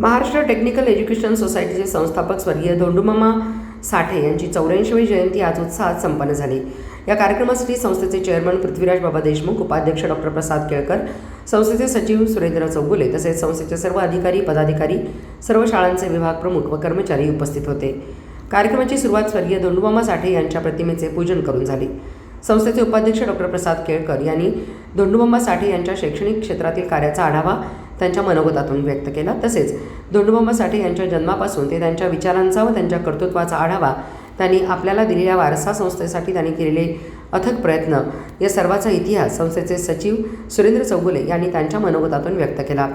Maharashtra technical education सोसायटीचे संस्थापक स्वर्गीय धोंडूमामा साठे यांची चौऱ्याऐंशीवी जयंती आज उत्साहात संपन्न झाली. या कार्यक्रमासाठी संस्थेचे चेअरमन पृथ्वीराज बाबा देशमुख उपाध्यक्ष डॉक्टर प्रसाद केळकर संस्थेचे सचिव सुरेंद्र चौगुले तसेच संस्थेचे सर्व अधिकारी पदाधिकारी सर्व शाळांचे विभाग प्रमुख व कर्मचारी उपस्थित होते. कार्यक्रमाची सुरुवात स्वर्गीय धोंडूमामा साठे यांच्या प्रतिमेचे पूजन करून झाली. संस्थेचे उपाध्यक्ष डॉक्टर प्रसाद केळकर यांनी धोंडूबाबा साठे यांच्या शैक्षणिक क्षेत्रातील कार्याचा आढावा त्यांच्या मनोगतातून व्यक्त केला. तसेच धोंडूबाबा साठे यांच्या जन्मापासून ते त्यांच्या विचारांचा व त्यांच्या कर्तृत्वाचा आढावा त्यांनी आपल्याला दिलेल्या वारसा संस्थेसाठी त्यांनी केलेले अथक प्रयत्न या सर्वाचा इतिहास संस्थेचे सचिव सुरेंद्र चौगुले यांनी त्यांच्या मनोगतातून व्यक्त केला.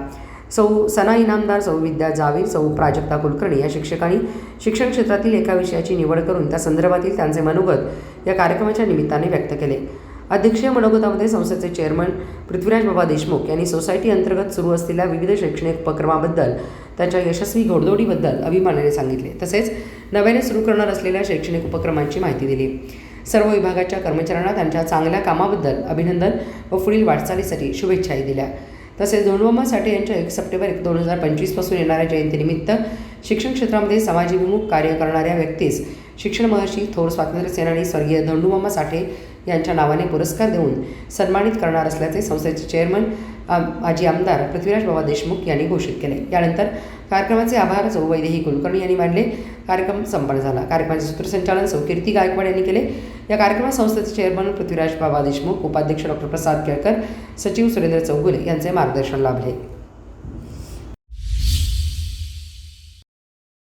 सौ सना इनामदार सौ विद्या जावीर सौ प्राजक्ता कुलकर्णी या शिक्षकांनी शिक्षण क्षेत्रातील एका विषयाची निवड करून त्या संदर्भातील त्यांचे मनोगत या कार्यक्रमाच्या निमित्ताने व्यक्त केले. अध्यक्षीय मनोगतामध्ये संस्थेचे चेअरमन पृथ्वीराज बाबा देशमुख यांनी सोसायटी अंतर्गत सुरू असलेल्या विविध शैक्षणिक उपक्रमाबद्दल त्यांच्या यशस्वी घोडदोडीबद्दल अभिमानाने सांगितले. तसेच नव्याने सुरू करणार असलेल्या शैक्षणिक उपक्रमांची माहिती दिली. सर्व विभागाच्या कर्मचाऱ्यांना त्यांच्या चांगल्या कामाबद्दल अभिनंदन व पुढील वाटचालीसाठी शुभेच्छाही दिल्या. तसेच धोंडोबा साठे यांच्या एक सप्टेंबर एक दोन हजार पंचवीसपासून येणाऱ्या जयंतीनिमित्त शिक्षण क्षेत्रामध्ये समाजविमुख कार्य करणाऱ्या व्यक्तीस शिक्षण महर्षी थोर स्वातंत्र्य सेनानी स्वर्गीय धोंडूमामा साठे यांच्या नावाने पुरस्कार देऊन सन्मानित करणार असल्याचे संस्थेचे चेअरमन माजी आमदार पृथ्वीराज बाबा देशमुख यांनी घोषित केले. यानंतर कार्यक्रमाचे आभार सौ. वैदेही कुलकर्णी यांनी मांडले कार्यक्रम संपन्न झाला. कार्यक्रमाचे सूत्रसंचालन सौ. कीर्ती गायकवाड यांनी केले. या कार्यक्रमात संस्थेचे चेअरमन पृथ्वीराज बाबा देशमुख उपाध्यक्ष डॉक्टर प्रसाद केळकर सचिव सुरेंद्र चौगुले यांचे मार्गदर्शन लाभले.